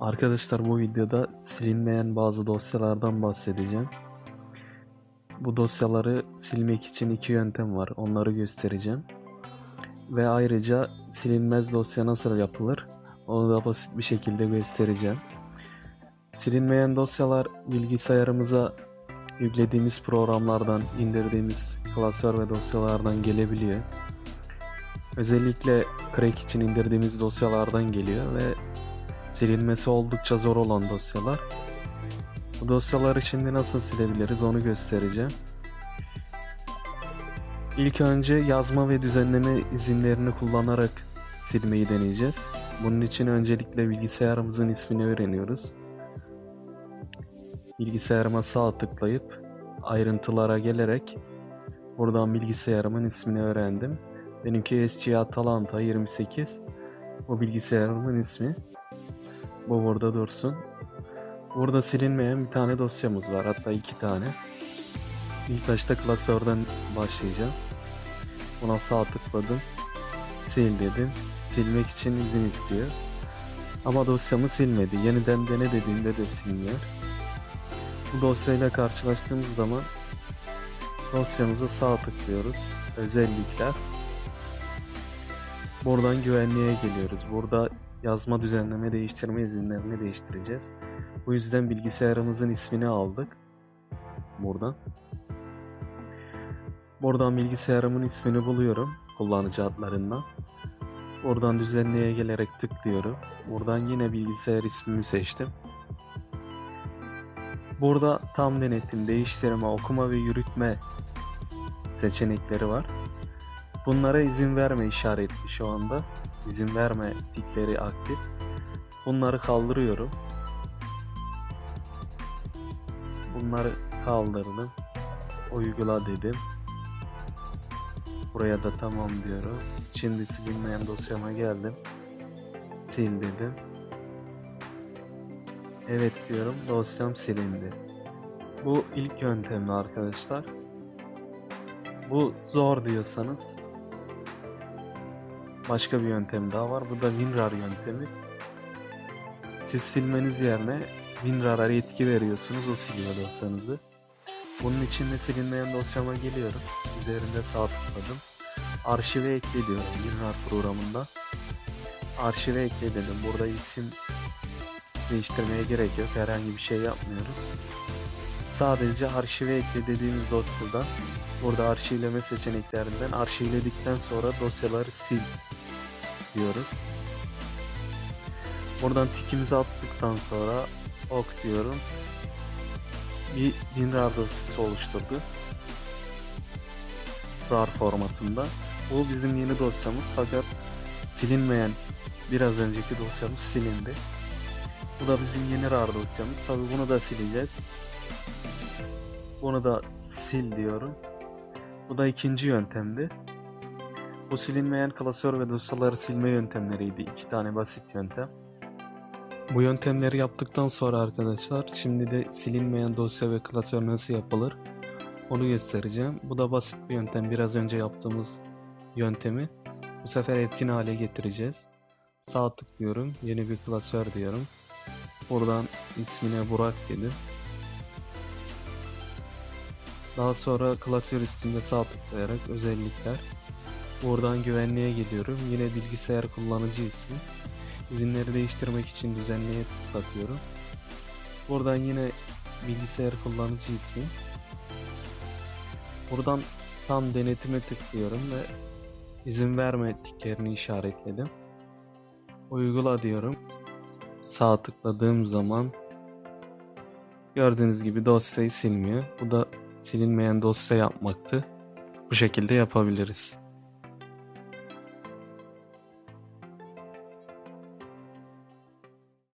Arkadaşlar bu videoda silinmeyen bazı dosyalardan bahsedeceğim. Bu dosyaları silmek için iki yöntem var. Onları göstereceğim. Ve ayrıca silinmez dosya nasıl yapılır? Onu da basit bir şekilde göstereceğim. Silinmeyen dosyalar bilgisayarımıza yüklediğimiz programlardan, indirdiğimiz klasör ve dosyalardan gelebiliyor. Özellikle Crack için indirdiğimiz dosyalardan geliyor ve silinmesi oldukça zor olan dosyalar. Bu dosyaları şimdi nasıl silebiliriz onu göstereceğim. İlk önce yazma ve düzenleme izinlerini kullanarak silmeyi deneyeceğiz. Bunun için öncelikle bilgisayarımızın ismini öğreniyoruz. Bilgisayarıma sağ tıklayıp ayrıntılara gelerek buradan bilgisayarımın ismini öğrendim. Benimki SC Atalanta 28. Bu bilgisayarımın ismi. Bu burada dursun. Burada silinmeyen bir tane dosyamız var. Hatta iki tane. İlk başta klasörden başlayacağım. Buna sağ tıkladım. Sil dedim. Silmek için izin istiyor. Ama dosyamı silmedi. Yeniden dene dediğimde de silmiyor. Bu dosyayla karşılaştığımız zaman dosyamıza sağ tıklıyoruz. Özellikler. Buradan güvenliğe geliyoruz. Burada yazma, düzenleme, değiştirme izinlerini değiştireceğiz. Bu yüzden bilgisayarımızın ismini aldık. Buradan. Buradan bilgisayarımın ismini buluyorum. Kullanıcı adlarından. Buradan düzenleye gelerek tıklıyorum. Buradan yine bilgisayar ismimi seçtim. Burada tam denetim, değiştirme, okuma ve yürütme seçenekleri var. Bunlara izin verme işaretli şu anda. İzin verme tikleri aktif. Bunları kaldırıyorum. Bunları kaldırdım. Uygula dedim. Buraya da tamam diyorum. Şimdi silinmeyen dosyama geldim. Sil dedim. Evet diyorum. Dosyam silindi. Bu ilk yöntemi arkadaşlar. Bu zor diyorsanız başka bir yöntem daha var. Bu da WinRAR yöntemi. Siz silmeniz yerine WinRAR'a yetki veriyorsunuz. O siliyor dosyanızı. Bunun için de silinmeyen dosyama geliyorum. Üzerinde sağ tıkladım. Arşive ekle diyorum WinRAR programında. Arşive ekle dedim. Burada isim değiştirmeye gerek yok. Herhangi bir şey yapmıyoruz. Sadece arşive ekle dediğimiz dosyada burada arşivleme seçeneklerinden arşivledikten sonra dosyaları sil diyoruz. Buradan tikimizi attıktan sonra ok diyorum. Bir WinRAR dosyası oluşturdu. RAR formatında. Bu bizim yeni dosyamız fakat silinmeyen biraz önceki dosyamız silindi. Bu da bizim yeni RAR dosyamız. Tabi bunu da sileceğiz. Bunu da sil diyorum. Bu da ikinci yöntemdi. Bu silinmeyen klasör ve dosyaları silme yöntemleriydi. İki tane basit yöntem. Bu yöntemleri yaptıktan sonra arkadaşlar şimdi de silinmeyen dosya ve klasör nasıl yapılır onu göstereceğim. Bu da basit bir yöntem. Biraz önce yaptığımız yöntemi bu sefer etkin hale getireceğiz. Sağ tıklıyorum. Yeni bir klasör diyorum. Buradan ismine Burak dedim. Daha sonra klasör üstünde sağ tıklayarak özellikler. Buradan güvenliğe geliyorum. Yine bilgisayar kullanıcı ismi. İzinleri değiştirmek için düzenleye tıklatıyorum. Buradan yine bilgisayar kullanıcı ismi. Buradan tam denetime tıklıyorum ve izin verme tikerini işaretledim. Uygula diyorum. Sağ tıkladığım zaman gördüğünüz gibi dosyayı silmiyor. Bu da silinmeyen dosya yapmaktı. Bu şekilde yapabiliriz.